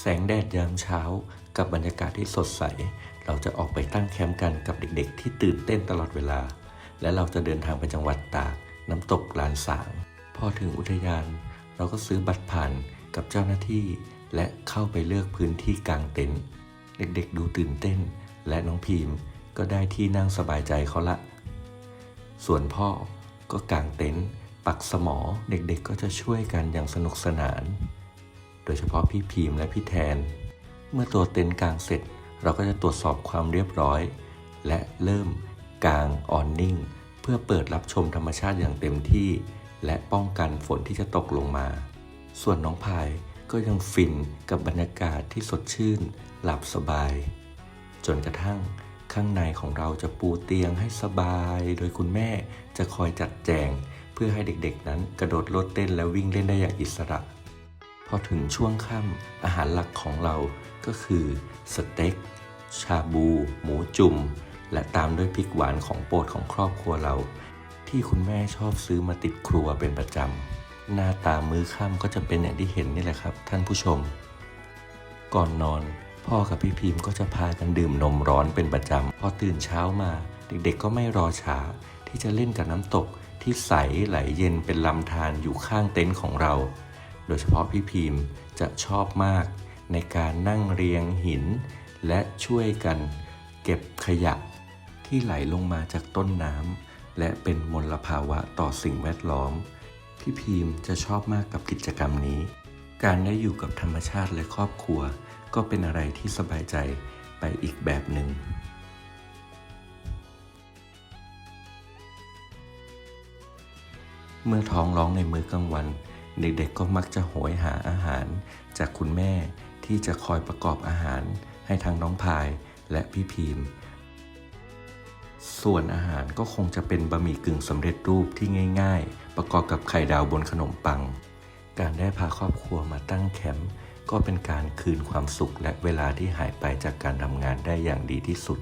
แสงแดดยามเช้า กับบรรยากาศที่สดใส เราจะออกไปตั้งแคมป์กันกับเด็กๆ ที่ตื่นเต้นตลอดเวลา และเราจะเดินทางไปจังหวัดตากน้ำตกลานสางพอถึงอุทยาน เราก็ซื้อบัตรผ่านกับเจ้าหน้าที่ และเข้าไปเลือกพื้นที่กลางเต็นท์เด็กๆ ดูตื่นเต้น และน้องพีมก็ได้ที่นั่งสบายใจเขาละ ส่วนพ่อก็กางเต็นท์ปักสมอเด็กๆก็จะช่วยกันอย่างสนุกสนาน ดยเฉพาะพี่พีมและพี่แทน เมื่อตัวเต็นท์กางเสร็จ เราก็จะตรวจสอบความเรียบร้อย และเริ่มกางออนนิ่ง เพื่อเปิดรับชมธรรมชาติอย่างเต็มที่ และป้องกันฝนที่จะตกลงมา ส่วนน้องพายก็ยังฟินกับบรรยากาศที่สดชื่น หลับสบาย จนกระทั่งข้างในของเราจะปูเตียงให้สบาย โดยคุณแม่จะคอยจัดแจง เพื่อให้เด็กๆนั้นกระโดดโลดเต้นและวิ่งเล่นได้อย่างอิสระ พอถึงช่วงค่ำอาหารหลักของเราก็คือสเต็ก ชาบู หมูจุ่ม และตามด้วยพริกหวานของโปรดของครอบครัวเรา ที่คุณแม่ชอบซื้อมาติดครัวเป็นประจำ หน้าตามื้อค่ำก็จะเป็นอย่างที่เห็นนี่แหละครับ ท่านผู้ชม ก่อนนอน พ่อกับพี่พิมพ์ก็จะพากันดื่มนมร้อนเป็นประจำ พอตื่นเช้ามา เด็กๆก็ไม่รอช้า ที่จะเล่นกับน้ำตกที่ใสไหลเย็นเป็นลำธารอยู่ข้างเต็นท์ของเรา โดยเฉพาะพี่พิมพ์จะชอบมากในการนั่งเรียงหิน และช่วยกันเก็บขยะที่ไหลลงมาจากต้นน้ำและเป็นมลภาวะต่อสิ่งแวดล้อม พี่พิมพ์จะชอบมากกับกิจกรรมนี้ การได้อยู่กับธรรมชาติและครอบครัว ก็เป็นอะไรที่สบายใจไปอีกแบบหนึ่งเมื่อท้องร้องในมื้อกลางวัน เด็กๆก็มักจะโหยหาอาหาร จากคุณแม่ที่จะคอยประกอบอาหารให้ทั้งน้องพายและพี่พีม ส่วนอาหารก็คงจะเป็นบะหมี่กึ่งสำเร็จรูปที่ง่าย ๆ ประกอบกับไข่ดาวบนขนมปัง การได้พาครอบครัวมาตั้งแคมป์ก็เป็นการคืนความสุขและเวลาที่หายไปจากการทำงานได้อย่างดีที่สุด